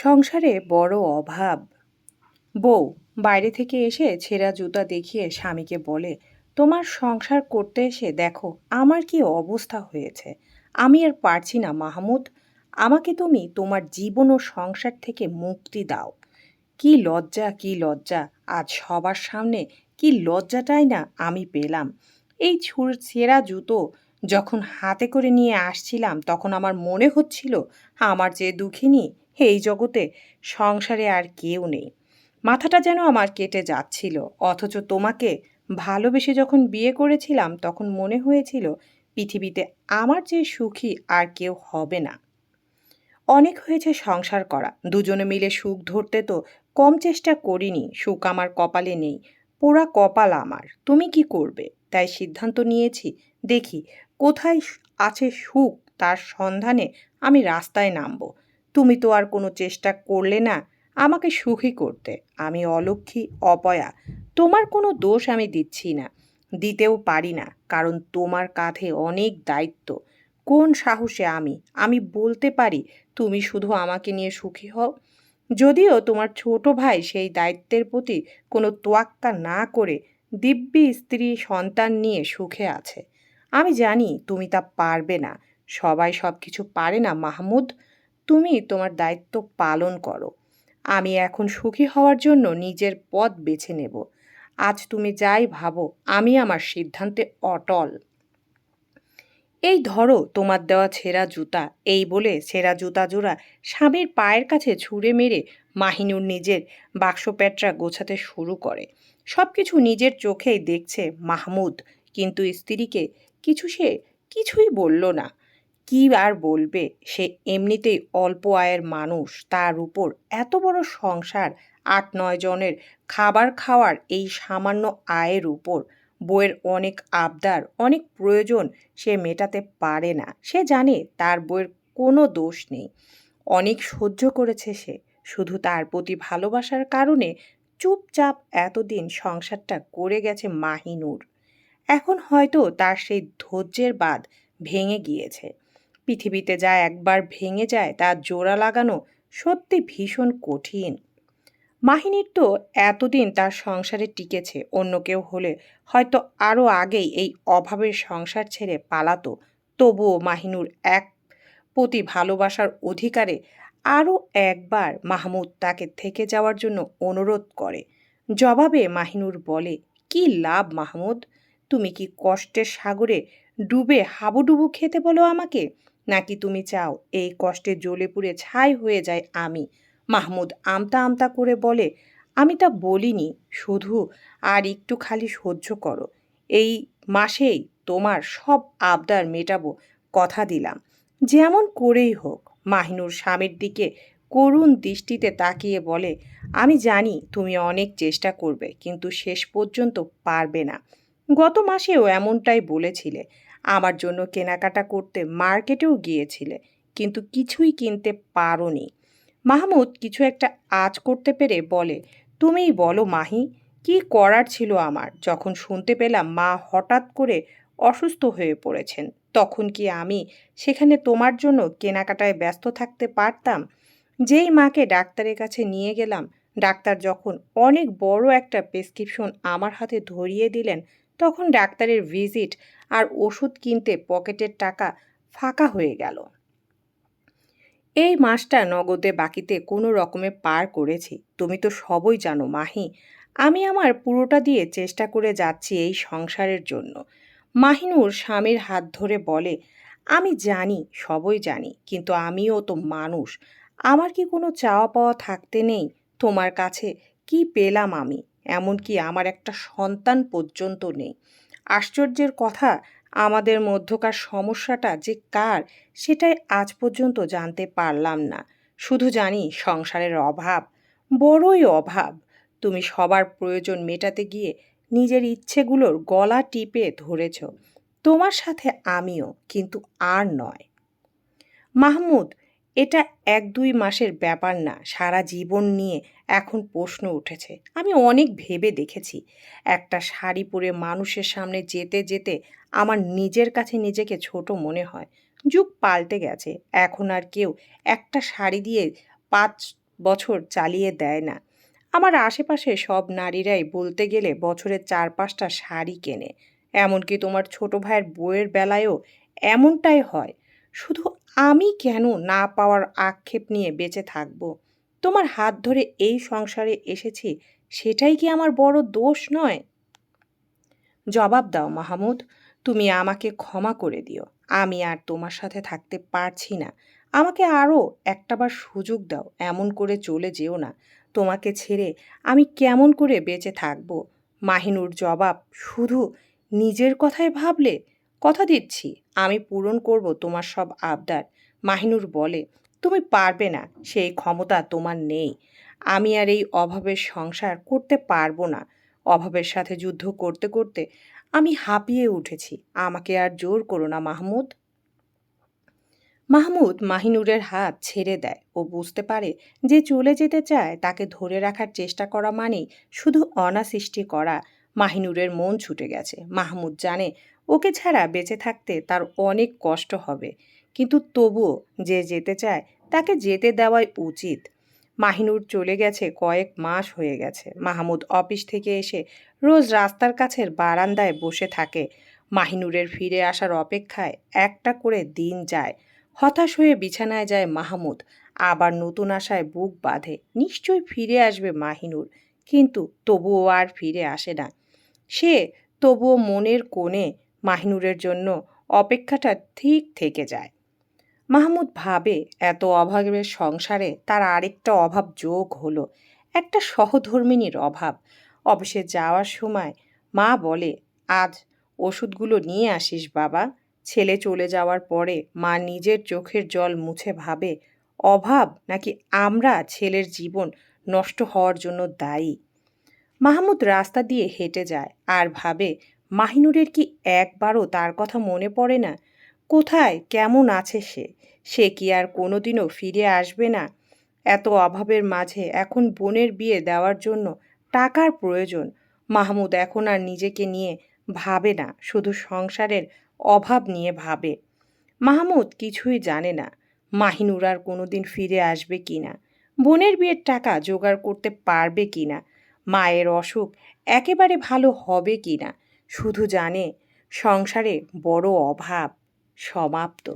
সংসারে বড় অভাব। বউ, বাইরে থেকে এসে ছেঁড়া জুতা দেখিয়ে স্বামীকে বলে, তোমার সংসার করতে এসে দেখো, আমার কি অবস্থা হয়েছে। আমি আর পারছি না, মাহমুদ। আমাকে তুমি তোমার জীবন ও সংসার থেকে মুক্তি দাও। কি লজ্জা কি লজ্জা। আজ সবার সামনে কি লজ্জাটাই না আমি পেলাম। এই ছুর ছেঁড়া জুতো যখন হাতে করে নিয়ে আসছিলাম, তখন আমার মনে হচ্ছিল, আমার যে দুঃখিনী এই জগতে, সংসারে আর কেউ নেই। মাথাটা যেন আমার কেটে যাচ্ছিল, অথচ তোমাকে ভালোবেসে যখন বিয়ে করেছিলাম, তখন মনে হয়েছিল পৃথিবীতে আমার যে সুখী আর কেউ হবে না। অনেক হয়েছে সংসার করা, দুজনে মিলে সুখ ধরতে তো কম চেষ্টা করিনি, সুখ আমার কপালে নেই, পোড়া কপাল আমার, তুমি কি করবে? তাই সিদ্ধান্ত নিয়েছি, দেখি কোথায় আছে সুখ, তার সন্ধানে আমি রাস্তায় নামব। তুমি তো আর কোনো চেষ্টা করলে না আমাকে সুখী করতে। আমি অলক্ষী অপয়া, তোমার কোনো দোষ আমি দিচ্ছি না, দিতেও পারি না, কারণ তোমার কাঁধে অনেক দায়িত্ব। কোন সাহসে আমি? আমি বলতে পারি, তুমি শুধু আমাকে নিয়ে সুখী হও। যদিও তোমার ছোট ভাই সেই দায়িত্বের প্রতি কোনো তোয়াক্কা না করে দিব্যি স্ত্রী সন্তান নিয়ে সুখে আছে। আমি জানি তুমি তা পারবে না। সবাই সব কিছু পারে না, মাহমুদ। তুমি তোমার দায়িত্ব পালন করো। আমি এখন সুখী হওয়ার জন্য নিজের পথ বেছে নেব। আজ তুমি যাই ভাবো, আমি আমার সিদ্ধান্তে অটল। এই ধরো তোমার দেওয়া ছেঁড়া জুতা, এই বলে ছেঁড়া জুতা জোড়া স্বামীর পায়ের কাছে ছুঁড়ে মেরে মাহিনুর নিজের বাক্স প্যাটরা গোছাতে শুরু করে। সব কিছু নিজের চোখেই দেখছে মাহমুদ, কিন্তু স্ত্রীকে কিছু সে কিছুই বলল না। কি আর বলবে? সে এমনিতেই অল্প আয়ের মানুষ, তার উপর এত বড় সংসার, আট নয় জনের খাবার খাওয়ার এই সামান্য আয়ের উপর। বইয়ের অনেক আবদার, অনেক প্রয়োজন সে মেটাতে পারে না। সে জানে তার বইয়ের কোনো দোষ নেই। অনেক সহ্য করেছে সে। শুধু তার প্রতি ভালোবাসার কারণে চুপচাপ এতদিন সংসারটা করে গেছে মাহিনুর। এখন হয়তো তার সেই ধৈর্যের বাদ ভেঙে গিয়েছে। পৃথিবীতে যা একবার ভেঙে যায় তা জোড়া লাগানো সত্যি ভীষণ কঠিন। মাহিনীর তো এতদিন তার সংসারে টিকেছে, অন্য কেউ হলে হয়তো আরও আগেই এই অভাবের সংসার ছেড়ে পালাতো। তবুও মাহিনুর এক প্রতি ভালোবাসার অধিকারে আরও একবার মাহমুদ তাকে থেকে যাওয়ার জন্য অনুরোধ করে। জবাবে মাহিনুর বলে, কি লাভ মাহমুদ? তুমি কি কষ্টের সাগরে ডুবে হাবুডুবু খেতে বলো আমাকে? নাকি তুমি চাও এই কষ্টে জ্বলে পুড়ে ছাই হয়ে যায় আমি? মাহমুদ আমতা আমতা করে বলে, আমি তা বলিনি, শুধু আর একটু খালি সহ্য করো। এই মাসেই তোমার সব আবদার মেটাবো, কথা দিলাম। যেমন করেই হোক। মাহিনুর স্বামীর দিকে করুণ দৃষ্টিতে তাকিয়ে বলে, আমি জানি তুমি অনেক চেষ্টা করবে, কিন্তু শেষ পর্যন্ত পারবে না। গত মাসেও এমনটাই বলেছিলে। আমার জন্য কেনাকাটা করতে মার্কেটেও গিয়েছিলে, কিন্তু কিছুই কিনতে পারোনি। মাহমুদ কিছু একটা আজ করতে পেরে বলে, তুমিই বলো মাহি, কি করার ছিল আমার? যখন শুনতে পেলাম মা হঠাৎ করে অসুস্থ হয়ে পড়েছেন, তখন কি আমি সেখানে তোমার জন্য কেনাকাটায় ব্যস্ত থাকতে পারতাম? যেই মাকে ডাক্তারের কাছে নিয়ে গেলাম, ডাক্তার যখন অনেক বড় একটা প্রেসক্রিপশন আমার হাতে ধরিয়ে দিলেন, তখন ডাক্তারের ভিজিট আর ওষুধ কিনতে পকেটের টাকা ফাঁকা হয়ে গেল। এই মাসটা নগদে বাকিতে কোনো রকমে পার করেছি। তুমি তো সবই জানো মাহি। আমি আমার পুরোটা দিয়ে চেষ্টা করে যাচ্ছি এই সংসারের জন্য। মাহিনুর স্বামীর হাত ধরে বলে, আমি জানি, সবই জানি, কিন্তু আমিও তো মানুষ। আমার কি কোনো চাওয়া পাওয়া থাকতে নেই? তোমার কাছে কি পেলাম আমি? এমনকি আমার একটা সন্তান পর্যন্ত নেই। আশ্চর্যের কথা, আমাদের মধ্যকার সমস্যাটা যে কার, সেটাই আজ পর্যন্ত জানতে পারলাম না। শুধু জানি সংসারের অভাব, বড়ই অভাব। তুমি সবার প্রয়োজন মেটাতে গিয়ে নিজের ইচ্ছেগুলোর গলা টিপে ধরেছ। তোমার সাথে আমিও, কিন্তু আর নয়। মাহমুদ এটা এক দুই মাসের ব্যাপার না, সারা জীবন নিয়ে এখন প্রশ্ন উঠেছে। আমি অনেক ভেবে দেখেছি। একটা শাড়ি পরে মানুষের সামনে যেতে যেতে আমার নিজের কাছে নিজেকে ছোট মনে হয়। যুগ পাল্টে গেছে। এখন আর কেউ একটা শাড়ি দিয়ে পাঁচ বছর চালিয়ে দেয় না। আমার আশেপাশে সব নারীরাই বলতে গেলে বছরে চার পাঁচটা শাড়ি কেনে। এমনকি তোমার ছোট ভাইয়ের বইয়ের বেলায়ও এমনটাই হয়। শুধু আমি কেন না পাওয়ার আক্ষেপ নিয়ে বেঁচে থাকব? তোমার হাত ধরে এই সংসারে এসেছি, সেটাই কি আমার বড় দোষ নয়? জবাব দাও মাহমুদ, তুমি আমাকে ক্ষমা করে দিও। আমি আর তোমার সাথে থাকতে পারছি না। আমাকে আরও একটাবার সুযোগ দাও, এমন করে চলে যেও না। তোমাকে ছেড়ে আমি কেমন করে বেঁচে থাকব? মাহিনুর জবাব শুধু নিজের কথাই ভাবলে কথা দিচ্ছি, আমি পূরণ করব তোমার সব আবদার। মাহিনুর বলে, তুমি পারবে না, সেই ক্ষমতা তোমার নেই। আমি আর এই অভাবের সংসার করতে পারব না। অভাবের সাথে যুদ্ধ করতে করতে আমি হাঁপিয়ে উঠেছি। আমাকে আর জোর করো না, মাহমুদ। মাহমুদ মাহিনুরের হাত ছেড়ে দেয়। ও বুঝতে পারে যে চলে যেতে চায়, তাকে ধরে রাখার চেষ্টা করা মানেই শুধু অনাসৃষ্টি করা। মাহিনুরের মন ছুটে গেছে। মাহমুদ জানে, ওকে ছাড়া বেঁচে থাকতে তার অনেক কষ্ট হবে। কিন্তু তবুও যে যেতে চায়, তাকে যেতে দেওয়াই উচিত। মাহিনুর চলে গেছে কয়েক মাস হয়ে গেছে। মাহমুদ অফিস থেকে এসে রোজ রাস্তার কাছের বারান্দায় বসে থাকে। মাহিনুরের ফিরে আসার অপেক্ষায় একটা করে দিন যায়। হতাশ হয়ে বিছানায় যায় মাহমুদ। আবার নতুন আশায় বুক বাঁধে। নিশ্চয়ই ফিরে আসবে মাহিনুর। কিন্তু তবুও আর ফিরে আসে না। সে তবুও মনের কোণে মাহিনুরের জন্য অপেক্ষাটা ঠিক থেকে যায়। মাহমুদ ভাবে এত অভাবের সংসারে তার আরেকটা অভাব যোগ হলো, একটা সহধর্মিনীর অভাব। অফিসে যাওয়ার সময় মা বলে, আজ ওষুধগুলো নিয়ে আসিস বাবা। ছেলে চলে যাওয়ার পরে মা নিজের চোখের জল মুছে ভাবে, অভাব নাকি আমরা ছেলের জীবন নষ্ট হওয়ার জন্য দায়ী? মাহমুদ রাস্তা দিয়ে হেঁটে যায় আর ভাবে, মাহিনুরের কি একবারও তার কথা মনে পড়ে না? কোথায়? কেমন আছে সে? সে কি আর কোনোদিনও ফিরে আসবে না? এত অভাবের মাঝে এখন বোনের বিয়ে দেওয়ার জন্য টাকার প্রয়োজন। মাহমুদ এখন আর নিজেকে নিয়ে ভাবে না, শুধু সংসারের অভাব নিয়ে ভাবে। মাহমুদ কিছুই জানে না, মাহিনুর আর কোনোদিন ফিরে আসবে কি না? বোনের বিয়ের টাকা জোগাড় করতে পারবে কি না? মায়ের অসুখ একেবারে ভালো হবে কি না? শুধু জানে সংসারে বড় অভাব সমাপ্ত।